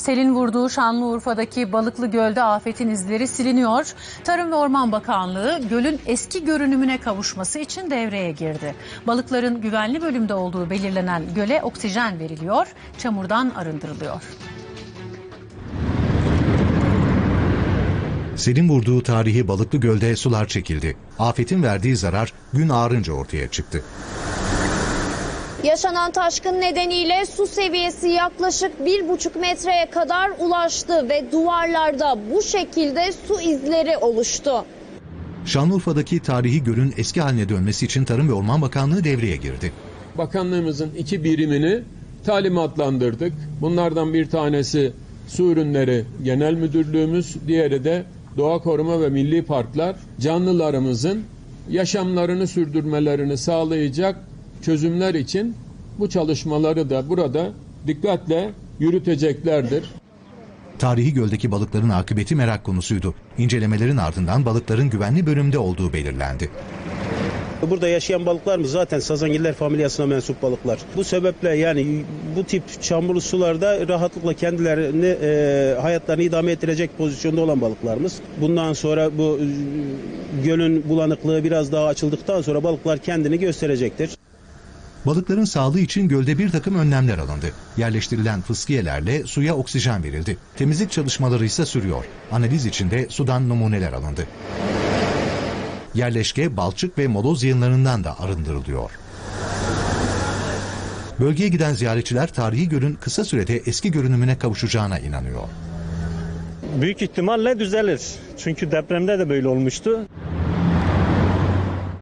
Selin vurduğu Şanlıurfa'daki Balıklı Göl'de afetin izleri siliniyor. Tarım ve Orman Bakanlığı gölün eski görünümüne kavuşması için devreye girdi. Balıkların güvenli bölümde olduğu belirlenen göle oksijen veriliyor, çamurdan arındırılıyor. Selin vurduğu tarihi Balıklı Göl'de sular çekildi. Afetin verdiği zarar gün ağarınca ortaya çıktı. Yaşanan taşkın nedeniyle su seviyesi yaklaşık 1,5 metreye kadar ulaştı ve duvarlarda bu şekilde su izleri oluştu. Şanlıurfa'daki tarihi gölün eski haline dönmesi için Tarım ve Orman Bakanlığı devreye girdi. Bakanlığımızın iki birimini talimatlandırdık. Bunlardan bir tanesi Su Ürünleri Genel Müdürlüğümüz, diğeri de Doğa Koruma ve Milli Parklar canlılarımızın yaşamlarını sürdürmelerini sağlayacak çözümler için bu çalışmaları da burada dikkatle yürüteceklerdir. Tarihi göldeki balıkların akıbeti merak konusuydu. İncelemelerin ardından balıkların güvenli bölümde olduğu belirlendi. Burada yaşayan balıklarımız zaten sazangiller familyasına mensup balıklar. Bu sebeple yani bu tip çamurlu sularda rahatlıkla kendilerini e, hayatlarını idame ettirecek pozisyonda olan balıklarımız. Bundan sonra bu e, gölün bulanıklığı biraz daha açıldıktan sonra balıklar kendini gösterecektir. Balıkların sağlığı için gölde bir takım önlemler alındı. Yerleştirilen fıskiyelerle suya oksijen verildi. Temizlik çalışmaları ise sürüyor. Analiz için de sudan numuneler alındı. Yerleşke, balçık ve moloz yığınlarından da arındırılıyor. Bölgeye giden ziyaretçiler tarihi gölün kısa sürede eski görünümüne kavuşacağına inanıyor. Büyük ihtimalle düzelir. Çünkü depremde de böyle olmuştu.